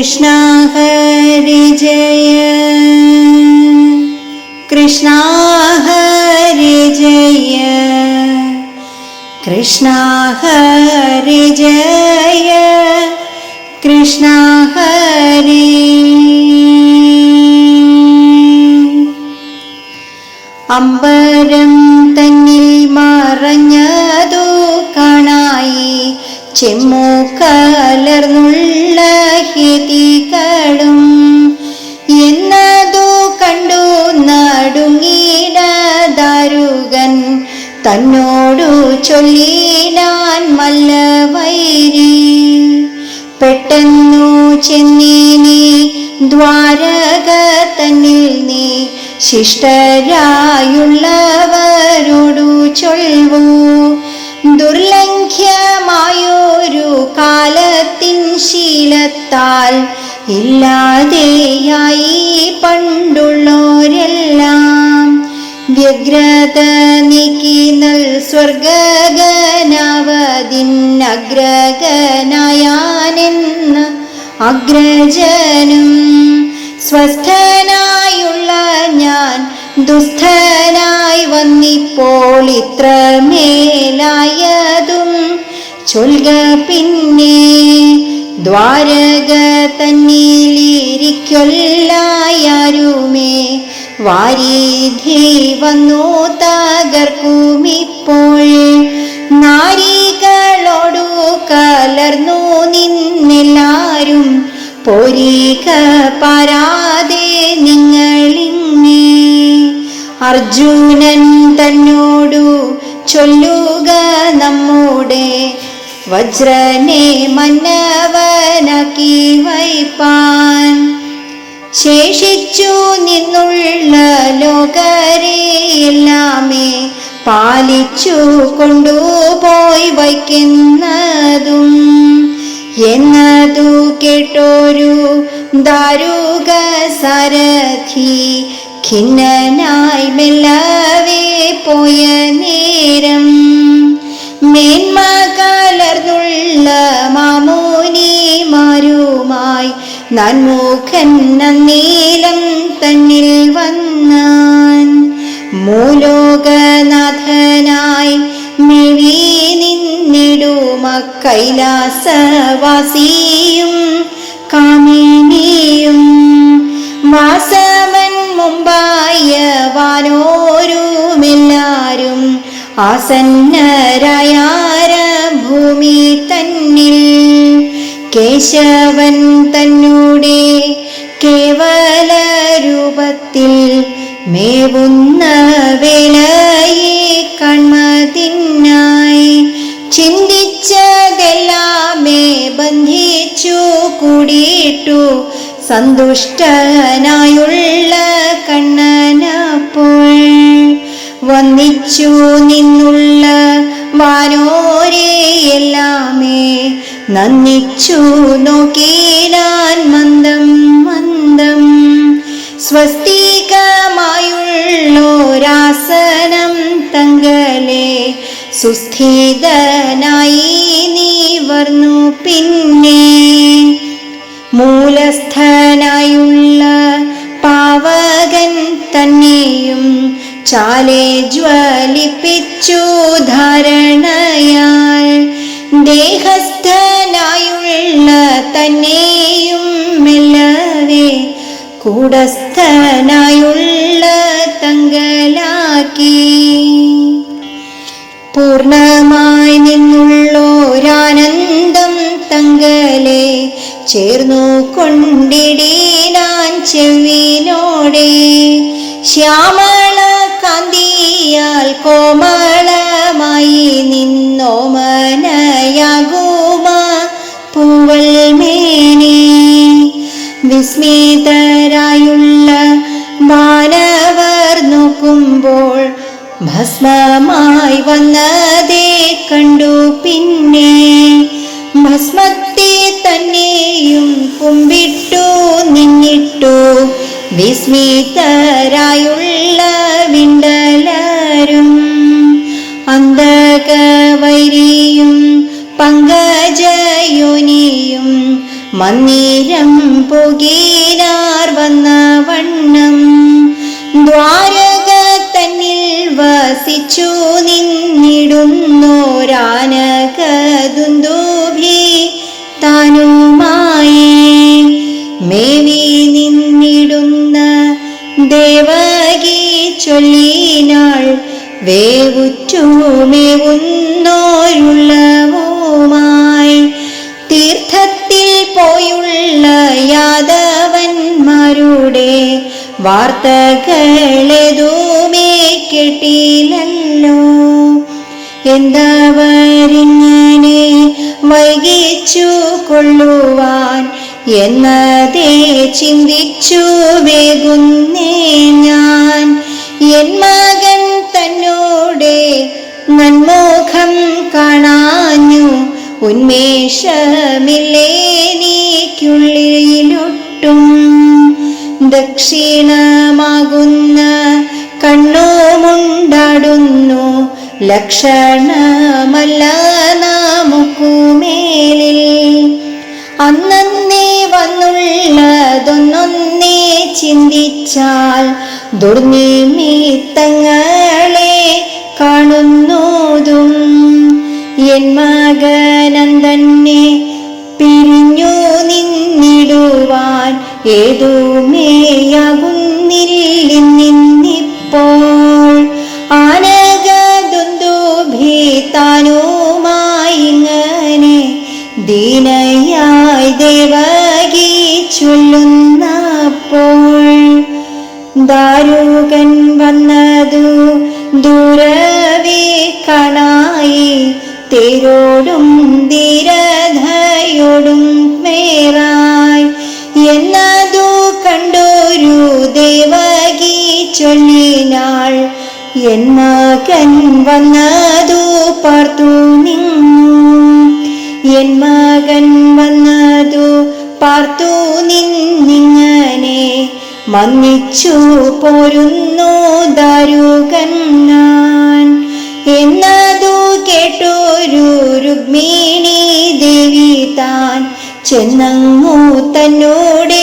കൃഷ്ണ ഹരി ജയ. കൃഷ്ണ ഹരി ജയ. കൃഷ്ണ ഹരി ജയ. കൃഷ്ണ ഹരി. അമ്പരം തന്നിൽ മറഞ്ഞതു കാണായി. ചെമ്മു കലർന്നുള്ള ഹിതികളും എന്നതു കണ്ടു നടുങ്ങിട ദാരുകൻ തന്നോടു ചൊല്ലിനാൻ മല്ലവൈരി. പെട്ടെന്നു ചെന്നീനി ദ്വാരക തന്നിൽ നീ. ശിഷ്ടരായുള്ളവരോടു ചൊൽവൂ. ശീലത്താൽ ഇല്ലാതെയായി പണ്ടുള്ളോരെല്ലാം വ്യഗ്രത നീക്കി നൽ സ്വർഗഗനാവതിന്നഗ്രഗനായാനെന്ന അഗ്രജനും സ്വസ്ഥനായുള്ള ഞാൻ ദുസ്ഥനായി വന്നിപ്പോൾ ഇത്ര മേലായതും ചൊൽക പിന്നെ ദ്വാരക തന്നിലിരിക്കൊല്ലായാരുമേ വാരീധി വന്നു തകർക്കുമിപ്പോൾ. നാരികളോടു കലർന്നു നിന്നെല്ലാരും പോരീക പാരാതെ നിങ്ങളിങ്ങേ. അർജുനൻ തന്നോടു ചൊല്ലുക നമ്മുടെ വജ്രനെ മന്നവനാക്കി വൈപ്പാൻ ശേഷിച്ചു നിന്നുള്ള ലോകരെയെല്ലാമേ പാലിച്ചു കൊണ്ടുപോയി വയ്ക്കുന്നതും എന്നതു കേട്ടോരു ദാരുക സാരഥി ഖിന്നനായി മെല്ലവേ പോയ നേരം മേന്മ കലർന്നുള്ള മാമോനിമാരുമായി നന്മുഖൻ നീലം തന്നിൽ വന്നാൻ. മൂലോകനാഥനായി മെവി നിന്നിടുമ കൈലാസവാസിയും കാമിനിയും. വാസവൻ മുമ്പായ വാനോരുമെല്ലാരും ആസന്നരായ ഭൂമി തന്നിൽ കേശവൻ തന്നൂടെ കേവല രൂപത്തിൽ മേവുന്ന വേളയെ കൺമതിനായി ചിന്തിച്ചതെല്ലാമേ ബന്ധിച്ചു കൂടിയിട്ടു സന്തുഷ്ടനായുള്ള കണ്ണനപ്പോൾ വന്നിച്ചു നിന്നുള്ള വാനോരെ എല്ലാമേ നന്ദിച്ചു നോക്കിനാൻ മന്ദം മന്ദം. സ്വസ്തികമായുള്ളോരാസനം തങ്കലെ സുസ്ഥിതനായി നീ വർന്നു പിന്നെ. മൂലസ്ഥനായുള്ള പാവകൻ തന്നെയും ചാലെ ജ്വലിപ്പിച്ചു ധാരണയാൽ തന്നെയും മെല്ലവേ കൂടസ്ഥനായുള്ള തങ്കലാക്കി. പൂർണമായി നിന്നുള്ളോരാനന്ദം തങ്കലെ ചേർന്നു കൊണ്ടിടീനാൻ ചെവിനോടെ. ശ്യാമള കാന്തിയാൽ കോമളമായി ഭസ്മമായി വന്നതേ കണ്ടു പിന്നെ. ഭസ്മത്തെ തന്നെയും കുമ്പിട്ടു നിന്നിട്ടു. വിസ്മിതരായുള്ള വിണ്ടലാരും അന്തകവൈരിയും പങ്കജയോനിയും മന്ദിരം പുകീനാർ നിന്നിടുന്നോരാനകദുന്ദുഭി താനുമായി മേവി നിന്നിടുന്ന ദേവകി ചൊല്ലിനാൾ വേവുറ്റു മേവുന്നോരുള്ളവുമായി തീർത്ഥത്തിൽ പോയുള്ള യാദവന്മാരുടെ വാർത്തകളെ ദൂമേ കേട്ടില്ലല്ലോ. എന്തവരിങ്ങനെ വൈകിച്ചു കൊള്ളുവാൻ എന്നതേ ചിന്തിച്ചു വേകുന്നേ ഞാൻ. എൻ മകൻ തന്നോടെ നന്മുഖം കാണാഞ്ഞു. ഉന്മേഷമില്ലേനിക്കുള്ളിലൊട്ടും ദക്ഷിണമാകുന്ന ലക്ഷണമല്ല നമുക്കുമേലിൽ. അന്നേ വന്നുള്ളതൊന്നൊന്നേ ചിന്തിച്ചാൽ ദുർനിമിത്തങ്ങളെ കാണുന്നതും എൻ മകനന്ദനെ പിരിഞ്ഞു നിന്നിടുവാൻ ഏതുമേയാകുന്നില്ലിന്നിപ്പോൾ കണ്ടൊരു ദേവകി ചൊല്ലിനാൾ. എൻ മകൻ വന്നതു പാർത്തു നിന്നു. എൻ മകൻ വന്നതു പാർത്തു നിന്നിങ്ങനെ. മന്നിച്ചു പോരുന്നു ദാരുകൻ എന്നതു കേട്ടൊരു രുക്മിണി ദേവി താൻ. ചെന്നങ്ങു തന്നോടെ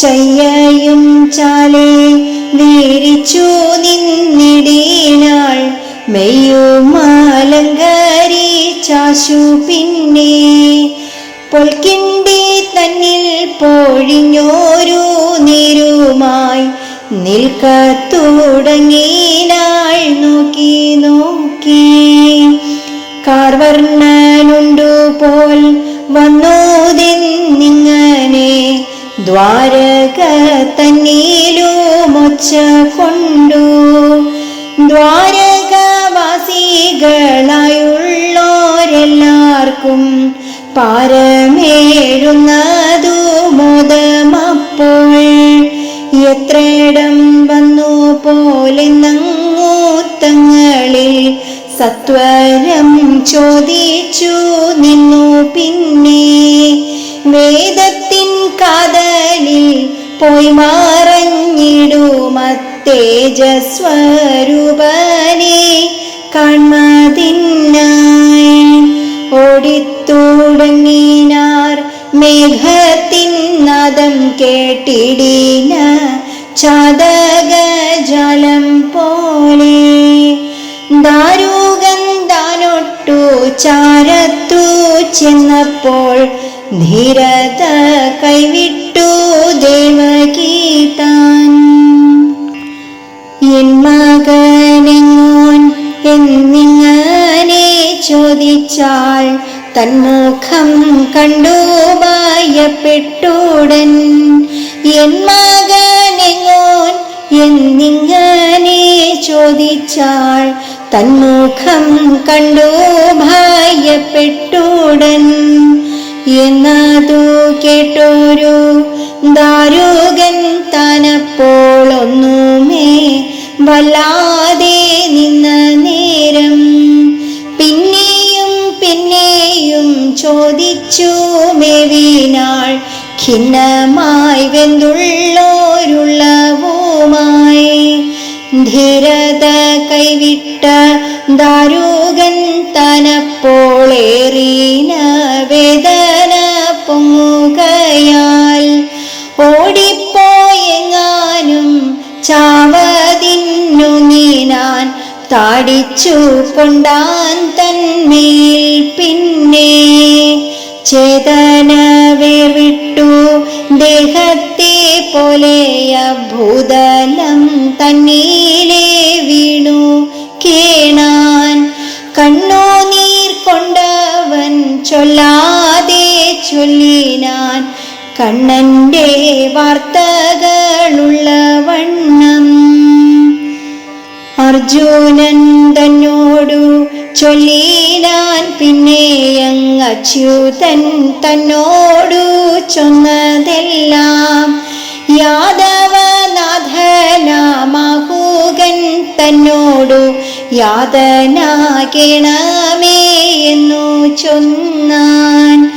ശയ്യയും ചാലേ വീരിച്ചു നിന്നിടീനാൾ. ചാശു പിന്നെ. പൊൽക്കിണ്ടി തന്നിൽ പൊഴിഞ്ഞോരു നിരുമായി നിൽക്കത്തുടങ്ങിനാൾ നോക്കി നോക്കി. കാർവർണനുണ്ടു പോൽ വന്നോതെന്നിങ്ങനെ ദ്വാരക ദ്വാരകവാസികളായുള്ളോരെല്ലാവർക്കും പാരമേഴുന്നതു മോദമപ്പോൾ എത്രയിടം വന്നു പോലെ നങ്ങൂത്തങ്ങളിൽ സത്വരം ചോദിച്ചു പോയി മാറഞ്ഞിടുമത്തേജസ്വരൂപനെ കാണാതിന്നായി ഓടിത്തുടങ്ങിനാർ മേഘത്തിൻ നാദം കേട്ടിടിന ചാതകജലം പോലെ. ദാരുഗന്ധാനൊട്ടു ചാരത്തു ചെന്നപ്പോൾ ധീരത കൈവിട്ടു ചോദിച്ചാൽ തന്മുഖം കണ്ടു ഭയപ്പെട്ടുടൻ. എൻ മകനെങ്ങോൻ എന്നിങ്ങനെ ചോദിച്ചാൽ തന്മുഖം കണ്ടു ഭയപ്പെട്ടുടൻ. എന്നതു കേട്ടോരു ദാരുകൻ താനപ്പോൾ ഒന്നുമേ ദാരുകൻ തനപ്പോളേറീന വേദന പൊങ്ങുകയാൽ ഓടിപ്പോയെങ്ങാനും ചാവതിന്നു നീനാൻ താടിച്ചു കൊണ്ടാൻ തന്മേൽ പിന്നെ ചേതനവേ വിട്ടു ദേഹത്തെ പോലെയ ഭൂതലം തന്നെ ചൊല്ലാതെ ചൊല്ലിനാൻ കണ്ണന്റെ വാർത്തകളുള്ള വണ്ണം അർജുനൻ തന്നോടു ചൊല്ലിനാൻ പിന്നെ അച്യുതൻ തന്നോടു ചൊന്നതെല്ലാം യാദവനാഥനാമഹൂകൻ തന്നോടു യാതനാകേണമേ എന്നു ചൊന്നാൻ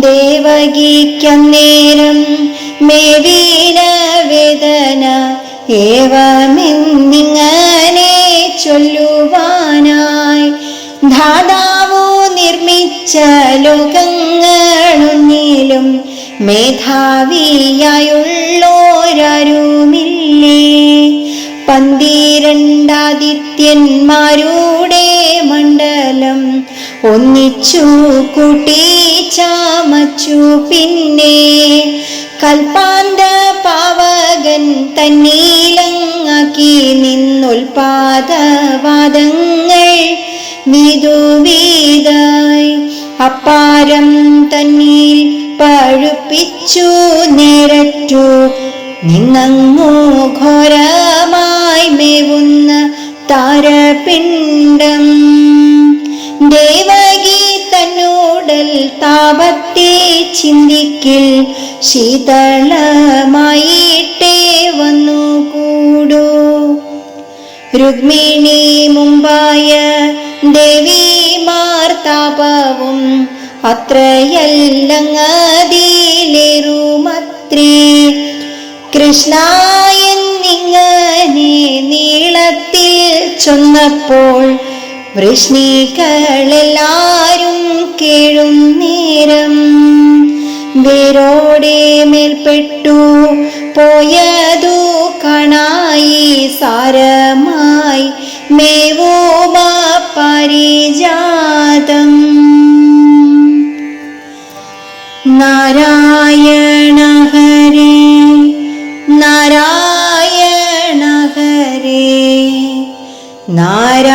ദേവകിക്കന്നേരം മേവീന വേദന ഏവമെന്നിങ്ങനെ ചൊല്ലുവാനായി. ധാതാവു നിർമ്മിച്ച ലോകങ്ങളൊന്നിലും മേധാവിയായുള്ളോരാരുമില്ലേ പന്തിരണ്ടാദിത്യന്മാരുടെ മണ്ഡലം ഒന്നിച്ചു കൂട്ടി ചാമച്ചു. പിന്നെ കൽപ്പാന്ത പാവകൻ തന്നീലങ്ങാക്കി നിന്നുൽപാദവാദങ്ങൾ വിധുവീതായി അപ്പാരം തന്നിൽ പഴുപ്പിച്ചു നേരറ്റു. നിന്നങ്ങു ഘോരമായി മേവുന്ന താരപിണ്ഡം. ദേവകി തന്നോടൽ താപത്തെ ചിന്തിക്കിൽ ശീതളമായിട്ടേ വന്നു കൂടൂ രുക്മിണി മുമ്പായ ദേവിമാർ താപവും അത്രയല്ലങ്ങതിലേറുമത്രേ കൃഷ്ണായെന്നിങ്ങനെ നീളത്തിൽ ചൊന്നപ്പോൾ വൃഷ്ണികളെല്ലാരും കേഴും നേരം വേരോടെ മേൽപ്പെട്ടു പോയതു കണായി സാരമായി മേവോമ പരിജാതം. നാരായണ ഹരേ നാരായണ